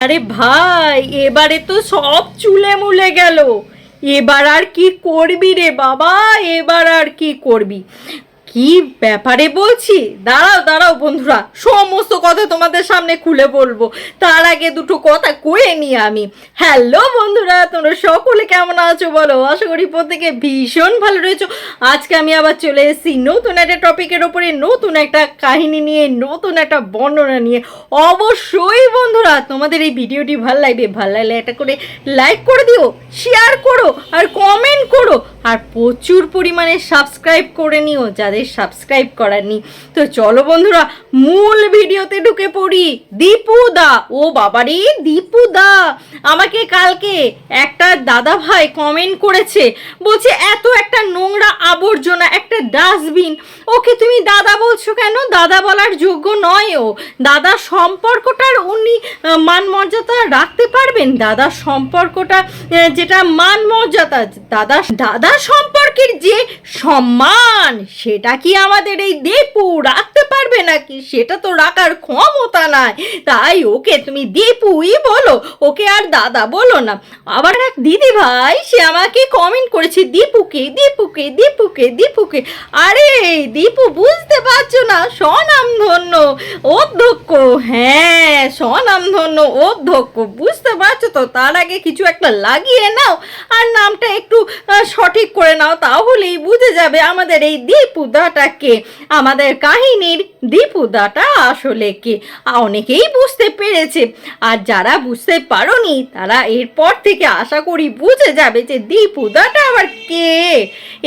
আরে ভাই, এবারে তো সব চুলে মুলে গেল। এবার আর কি করবি রে বাবা? এবার আর কি করবি? কি ব্যাপারে বলছি? দাঁড়াও দাঁড়াও বন্ধুরা, সমস্ত কথা তোমাদের সামনে খুলে বলব। তার আগে দুটো কথা কয়ে নি আমি। হ্যালো বন্ধুরা, তোমরা সকলে কেমন আছো বলো? আশা করি প্রত্যেকে ভীষণ ভালো রয়েছো। আজকে আমি আবার চলে এসেছি নতুন একটা টপিকের ওপরে নতুন একটা কাহিনী নিয়ে, নতুন একটা বর্ণনা নিয়ে। অবশ্যই বন্ধুরা, তোমাদের এই ভিডিওটি ভালো লাগবে, ভালো লাগলে একটা করে লাইক করে দিও শেয়ার করো, আর কমেন্ট করো। আর প্রচুর পরিমাণে সাবস্ক্রাইব করে নিও, যাদের সাবস্ক্রাইব করারনি তো চলো বন্ধুরা, মূল ভিডিওতে ঢুকে পড়ি। দীপু দা ও বাবারে দীপু দা আমাকে কালকে একটা দাদা ভাই কমেন্ট করেছে, বলছে, এত একটা নোংরা আবর্জনা, একটা ডাস্টবিন ওকে তুমি দাদা বলছো কেন? দাদা বলার যোগ্য নয় ও। দাদা সম্পর্কটার উনি মান মর্যাদা রাখতে পারবেন? দাদা সম্পর্কটা যেটা মান মর্যাদা দাদা দাদা সম্পর্কের যে সম্মান, সেটা কি আমাদের এই দেপু রাখতে পারবে নাকি? সেটা তো রাখার ক্ষমতা নাই। তাই ওকে তুমি দীপুই বলো, ওকে আর দাদা বলো না। আবার এক দিদি ভাই সে আমাকে কমেন্ট করেছে, দীপুকে দীপুকে দীপুকে দীপুকে। আরে, দীপু বুঝতে পারছ না স্বনাম ধন্য অধ্যক্ষ। হ্যাঁ স্বনাম ধন্য অধ্যক্ষ, বুঝতে পারছ তো? তার আগে কিছু একটা লাগিয়ে নাও, আর নামটা একটু সঠিক করে নাও তাহলেই বুঝে যাবে আমাদের এই দীপুদাটাকে আমাদের কাহিনীর দীপুদাটা আসলে কে। অনেকেই বুঝতে পেরেছে। আর যারা বুঝতে পারোনি, তারা এরপর থেকে আশা করি বুঝে যাবে যে দীপুদাটা আবার কে।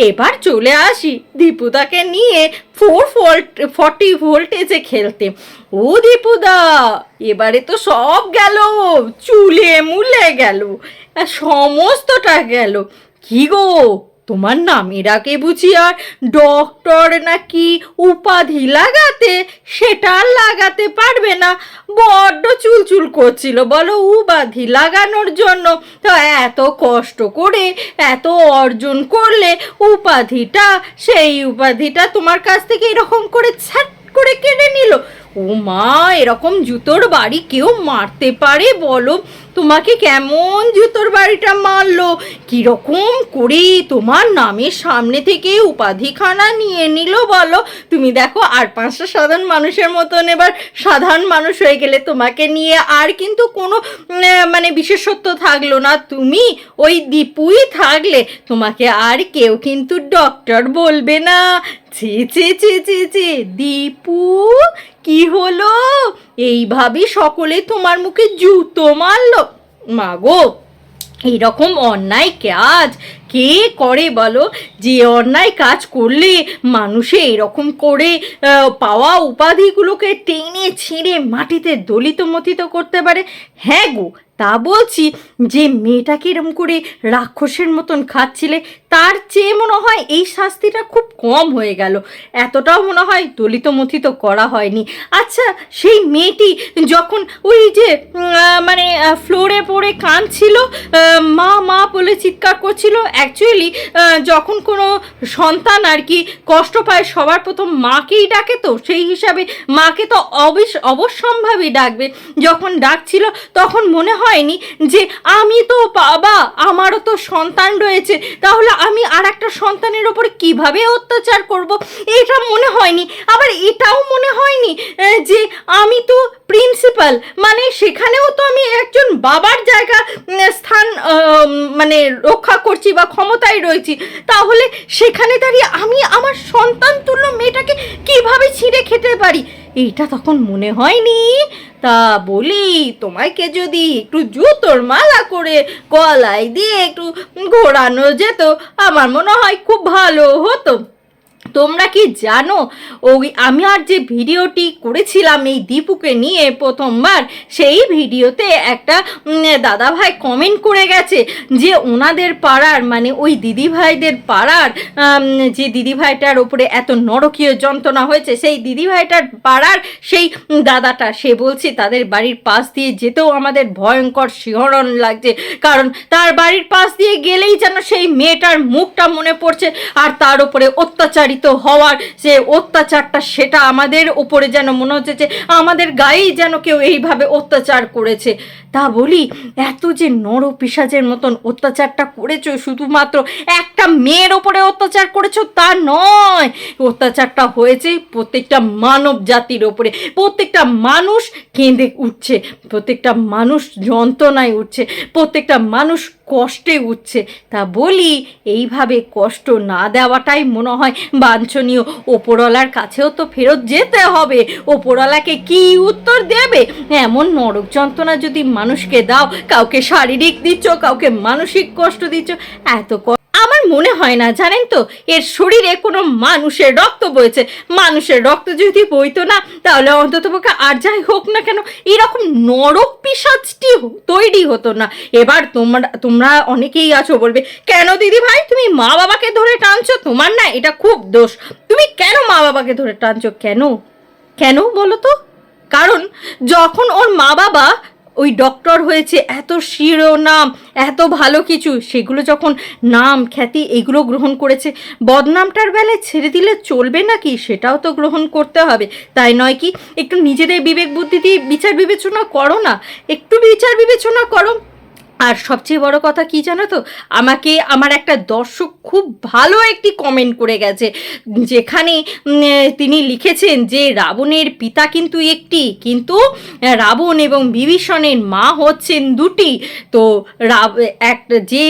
এবার চলে আসি দীপুদাকে নিয়ে ফোর ভোল্ট ফর্টি ভোল্টেজে খেলতে। ও দীপুদা, এবারে তো সব গেল, চুলে মুলে গেল সমস্তটা গেল। কি গো? তোমার নামের আগে বুঝি আর ডক্টর নাকি উপাধি লাগাতে সেটা লাগাতে পারবে না। বড্ড চুলচুল করছিল, বলো উপাধি লাগানোর জন্য। তো এত কষ্ট করে, এত অর্জন করলে উপাধিটা, সেই উপাধিটা তোমার কাছ থেকে এরকম করে ছাট করে কেড়ে নিল। ও মা এরকম জুতোর বাড়ি কেউ মারতে পারে বলো? তোমাকে কেমন জুতোর বাড়িটা মারলো কীরকম করে তোমার নামের সামনে থেকে উপাধিখানা নিয়ে নিল বলো? তুমি দেখো, আর পাঁচটা সাধারণ মানুষের মতন এবার সাধারণ মানুষ হয়ে গেলে তোমাকে নিয়ে আর কিন্তু কোনো মানে বিশেষত্ব থাকল না। তুমি ওই দীপুই থাকলে, তোমাকে আর কেউ কিন্তু ডক্টর বলবে না। ছি ছি ছি ছি ছি, দীপু, কি হলো? এইভাবে সকলে তোমার মুখে জুতো মারল। মাগো এইরকম অন্যায় কাজ কে করে বলো? যে অন্যায় কাজ করলে মানুষে এরকম করে পাওয়া উপাধিগুলোকে টেনে ছিঁড়ে মাটিতে দলিত মতিত করতে পারে? হ্যাঁ গো তা বলছি যে মেয়েটাকে এরম করে রাক্ষসের মতন খাচ্ছিলে, তার চেয়ে মনে হয় এই শাস্তিটা খুব কম হয়ে গেল। এতটাও মনে হয় দলিত মথিত করা হয়নি। আচ্ছা সেই মেয়েটি যখন ওই যে মানে ফ্লোরে পড়ে কাঁদছিল মা মা বলে চিৎকার করছিল অ্যাকচুয়ালি যখন কোনো সন্তান আর কি কষ্ট পায়, সবার প্রথম মাকেই ডাকে তো, সেই হিসাবে মাকে তো অবিস অবশ্যম্ভাবী ডাকবে। যখন ডাকছিল, তখন মনে হয়নি যে আমি তো বাবা, আমারও তো সন্তান রয়েছে, তাহলে আমি আর একটা সন্তানের ওপর কীভাবে অত্যাচার করব? এটা মনে হয়নি। আবার এটাও মনে হয়নি যে আমি তো প্রিন্সিপাল মানে সেখানেও তো আমি একজন বাবার জায়গা স্থান মানে রক্ষা করছি বা ক্ষমতায় রয়েছি, তাহলে সেখানে দাঁড়িয়ে আমি আমার সন্তান তুল্য মেয়েটাকে কীভাবে ছিঁড়ে খেতে পারি? এইটা তখন মনে হয়নি। তা বলি, তোমাকে যদি একটু জুতোর মালা করে কলাই দিয়ে একটু ঘোরানো যেত, আমার মনে হয় খুব ভালো হতো। তোমরা কি জানো? ওই আমি আর যে ভিডিওটি করেছিলাম এই দীপুকে নিয়ে প্রথমবার, সেই ভিডিওতে একটা দাদাভাই কমেন্ট করে গেছে যে ওনাদের পাড়ার মানে ওই দিদিভাইদের পাড়ার যে দিদিভাইটার ওপরে এত নরকীয় যন্ত্রণা হয়েছে, সেই দিদিভাইটার পাড়ার সেই দাদাটা, সে বলছে, তাদের বাড়ির পাশ দিয়ে যেতেও আমাদের ভয়ঙ্কর শিহরণ লাগছে। কারণ তার বাড়ির পাশ দিয়ে গেলেই যেন সেই মেয়েটার মুখটা মনে পড়ছে, আর তার উপরে অত্যাচারিত অত্যাচারিত হওয়ার যে অত্যাচারটা, সেটা আমাদের উপরে যেন মনে হচ্ছে যে আমাদের গায়েই যেন কেউ এইভাবে অত্যাচার করেছে। তা বলি, এত যে নর পিসাজের মতন অত্যাচারটা করেছ, শুধুমাত্র একটা মেয়ের ওপরে অত্যাচার করেছ, তা নয়। অত্যাচারটা হয়েছে প্রত্যেকটা মানব জাতির ওপরে। প্রত্যেকটা মানুষ কেঁদে উঠছে, প্রত্যেকটা মানুষ যন্ত্রণায় উঠছে, প্রত্যেকটা মানুষ কষ্টে উঠছে। তা বলি, এইভাবে কষ্ট না দেওয়াটাই মনে হয় বাঞ্ছনীয়। ওপরওয়ালার কাছেও তো ফেরত যেতে হবে। ওপরওয়ালাকে কি উত্তর দেবে? এমন নরক যন্ত্রণা যদি মানুষকে দাও, কাউকে শারীরিক দিচ্ছ, কাউকে মানসিক কষ্ট দিচ্ছ, এত আমার মনে হয় না, জানেন তো? এর শরীরে কোনো মানুষের রক্ত বইছে। মানুষের রক্ত যদি বইতো না, তাহলে অন্তত পক্ষে আর যাই হোক না কেন, এরকম নরক পিসাজটি তৈরি হতো না। এবার তোমরা তোমরা অনেকেই আছো বলবে, কেন দিদি ভাই, তুমি মা বাবাকে ধরে টানছো? তোমার না এটা খুব দোষ। তুমি কেন মা বাবাকে ধরে টানছো? কেন? কেন বলো তো? কারণ যখন ওর মা বাবা ওই ডক্টর হয়েছে, এত শিরোনাম, এত ভালো কিছু। সেগুলো যখন নাম, খ্যাতি, এগুলো গ্রহণ করেছে, বদনামটার বেলায় ছেড়ে দিলে চলবে নাকি? সেটাও তো গ্রহণ করতে হবে। তাই নয় কি? একটু নিজেদের বিবেক বুদ্ধি দিয়ে বিচার বিবেচনা করো না। একটু বিচার বিবেচনা করো। আর সবচেয়ে বড় কথা কি জানো তো? আমাকে, আমার একটা দর্শক খুব ভালো একটি কমেন্ট করে গেছে। যেখানে তিনি লিখেছেন যে, রাবণের পিতা কিন্তু একটি, কিন্তু রাবণ এবং বিভীষণের মা হচ্ছেন দুটি। তো এক, যে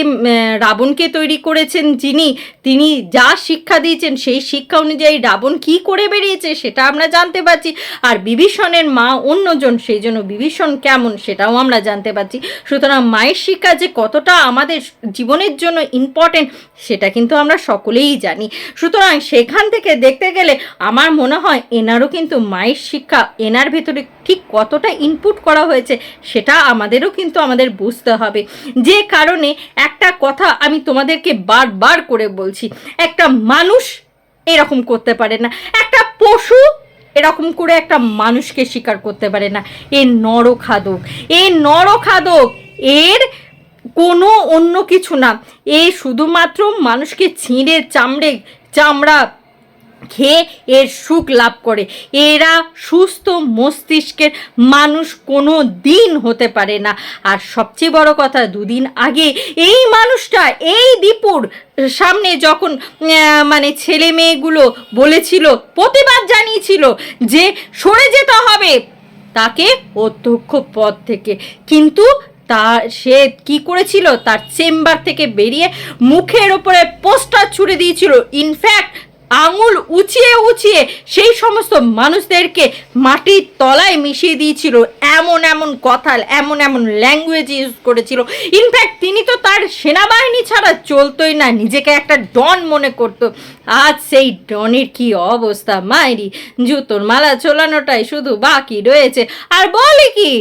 রাবণকে তৈরি করেছেন যিনি, তিনি যা শিক্ষা দিয়েছেন, সেই শিক্ষা অনুযায়ী রাবণ কি করে বেরিয়েছে সেটা আমরা জানতে পারছি। আর বিভীষণের মা অন্যজন, সেই জন্য বিভীষণ কেমন সেটাও আমরা জানতে পারছি। সুতরাং মায়ের শিক্ষা যে কতটা আমাদের জীবনের জন্য ইম্পর্টেন্ট সেটা কিন্তু আমরা সকলেই জানি। সুতরাং সেখান থেকে দেখতে গেলে আমার মনে হয় এনারও কিন্তু মায়ের শিক্ষা, এনার ভেতরে ঠিক কতটা ইনপুট করা হয়েছে সেটা আমাদেরও কিন্তু আমাদের বুঝতে হবে। যে কারণে একটা কথা আমি তোমাদেরকে বারবার করে বলছি, একটা মানুষ এরকম করতে পারে না, একটা পশু এরকম করে একটা মানুষকে স্বীকার করতে পারে না। এ নরখাদক এ নরখাদক এর কোনো অন্য কিছু না। এ শুধুমাত্র মানুষকে ছিঁড়ে, চামড়ে, চামড়া খেয়ে এর সুখ লাভ করে। এরা সুস্থ মস্তিষ্কের মানুষ কোনো দিন হতে পারে না। আর সবচেয়ে বড় কথা, দুদিন আগে এই মানুষটা, এই দীপুর সামনে যখন মানে ছেলে মেয়েগুলো বলেছিল, প্রতিবাদ জানিয়েছিল যে সরে যেতে হবে, তাকে অধ্যক্ষ পদ থেকে। কিন্তু তা সে কি করেছিল? তার চেম্বার থেকে বেরিয়ে মুখের ওপরে পোস্টার ছুড়ে দিয়েছিল। ইনফ্যাক্ট আঙুল উঁচিয়ে উঁচিয়ে সেই সমস্ত মানুষদেরকে মাটির তলায় মিশিয়ে দিয়েছিল। এমন এমন কথা, এমন এমন ল্যাঙ্গুয়েজ ইউজ করেছিল। ইনফ্যাক্ট তিনি তো তার সেনাবাহিনী ছাড়া চলতোই না, নিজেকে একটা ডন মনে করতো। আজ সেই ডনের কি অবস্থা, মাইরি? জুতোর মালা চোলানোটাই শুধু বাকি রয়েছে। আর বলে কি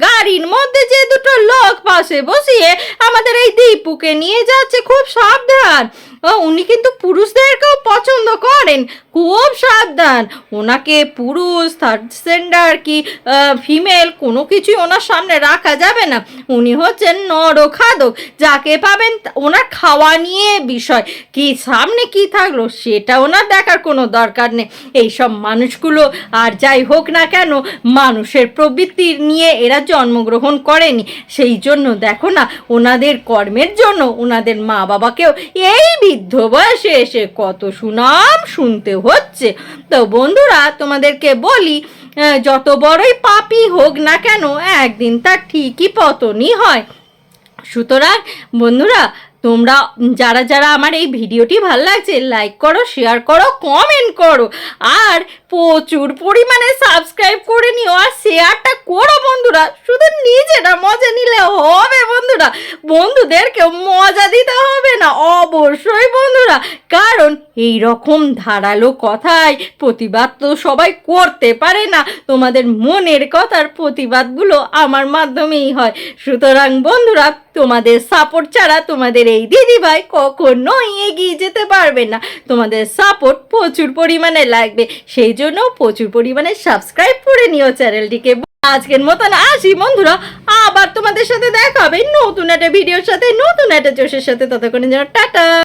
গাড়ির মধ্যে যে দুটো লোক পাশে বসিয়ে আমাদের এই দীপুকে নিয়ে যাচ্ছে খুব সাবধান। উনি কিন্তু পুরুষদেরকেও পছন্দ করেন। খুব সাবধান। ওনাকে পুরুষ থার্ড জেন্ডার কি ফিমেল কোনো কিছুই ওনার সামনে রাখা যাবে না। উনি হচ্ছেন নরখাদক। যাকে পাবেন ওনার খাওয়া নিয়ে বিষয়। কি সামনে কি থাকল সেটা ওনার দেখার কোনো দরকার নেই। এইসব মানুষগুলো আর যাই হোক না কেন, মানুষের প্রবৃত্তি নিয়ে এরা জন্মগ্রহণ করেনি। সেই জন্য দেখো না, ওনাদের কর্মের জন্য ওনাদের মা বাবাকেও এই বৃদ্ধ বয়সে এসে কত সুনাম শুনতে হচ্ছে। তো বন্ধুরা, তোমাদেরকে বলি যত বড়ই পাপই হোক না কেন, একদিন তার ঠিকই পতনই হয়। সুতরাং, বন্ধুরা, তোমরা, যারা যারা আমার এই ভিডিওটি ভালো লাগছে লাইক করো শেয়ার করো কমেন্ট করো। আর প্রচুর পরিমাণে সাবস্ক্রাইব করে নিও, আর শেয়ারটা করো, বন্ধুরা। শুধু নিজেরা মজা নিলে হবে বন্ধুরা। বন্ধুদেরকে মজা দিতে হবে না, অবশ্যই বন্ধুরা। কারণ এই রকম ধারালো কথায় প্রতিবাদ তো সবাই করতে পারে না। তোমাদের মনের কথার প্রতিবাদগুলো আমার মাধ্যমেই হয়। সুতরাং বন্ধুরা, তোমাদের সাপোর্ট ছাড়া তোমাদের এই দিদিভাই কখনোই এগিয়ে যেতে পারবে না। তোমাদের সাপোর্ট প্রচুর পরিমাণে লাগবে। সেই জন্য প্রচুর পরিমাণে সাবস্ক্রাইব করে নিও চ্যানেলটিকে। আজকের মতন আসি, বন্ধুরা। আবার তোমাদের সাথে দেখা হবে নতুন একটা ভিডিওর সাথে, নতুন একটা জোশের সাথে। ততক্ষণ জন্য টাটা।